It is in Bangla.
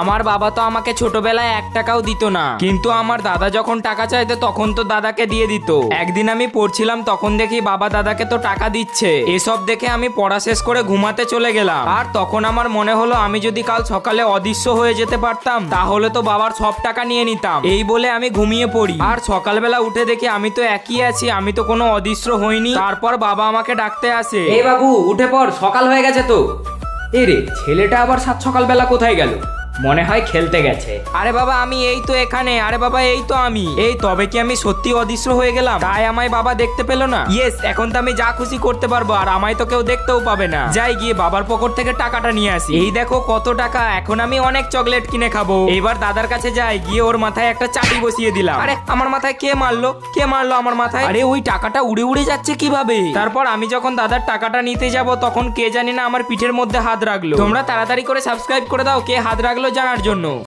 আমার বাবা তো আমাকে ছোটবেলায় এক টাকাও দিত না। কিন্তু আমার দাদা যখন টাকা চাইতো, তখন তো দাদাকে দিয়ে দিত। একদিন আমি পড়ছিলাম, তখন দেখি বাবা দাদাকে তো টাকা দিচ্ছে। এসব দেখে আমি পড়া শেষ করে ঘুমাতে চলে গেলাম। আর তখন আমার মনে হলো, আমি যদি কাল সকালে অদৃশ্য হয়ে যেতে পারতাম, তাহলে তো বাবার সব টাকা নিয়ে নিতাম। এই বলে আমি ঘুমিয়ে পড়ি। আর সকালবেলা উঠে দেখি, আমি তো একই আছি, আমি তো কোনো অদৃশ্য হইনি। তারপর বাবা আমাকে ডাকতে আসে এই বাবু, উঠে পড়, সকাল হয়ে গেছে তো। এ রে, ছেলেটা আবার সাত সকালবেলা কোথায় গেল? মনে হয় খেলতে গেছে। আরে বাবা আমি এই তো এখানে। আরে বাবা এই তো আমি। এই তবে কি আমি সত্যি অদৃশ্য হয়ে গেলাম? তাই আমায় বাবা দেখতে পেল না। ইয়েস এখন তো আমি যা খুশি করতে পারব আর আমায় তো কেউ দেখতেও পাবে না। যাই গিয়ে বাবার পকেট থেকে টাকাটা নিয়ে আসি। এই দেখো কত টাকা এখন আমি অনেক চকলেট কিনে খাব। এবার দাদার কাছে যাই গিয়ে ওর মাথায় একটা চাটি বসিয়ে দিলাম। আরে আমার মাথায় কে মারলো? কে মারলো আমার মাথায়? আরে ওই টাকাটা উড়ে উড়ে যাচ্ছে কীভাবে? তারপর আমি যখন দাদার টাকাটা নিতে যাব তখন কে জানি না আমার পিঠের মধ্যে হাত রাখল। তোমরা তাড়াতাড়ি করে সাবস্ক্রাইব করে দাও কে হাত রাখল জানার জন্য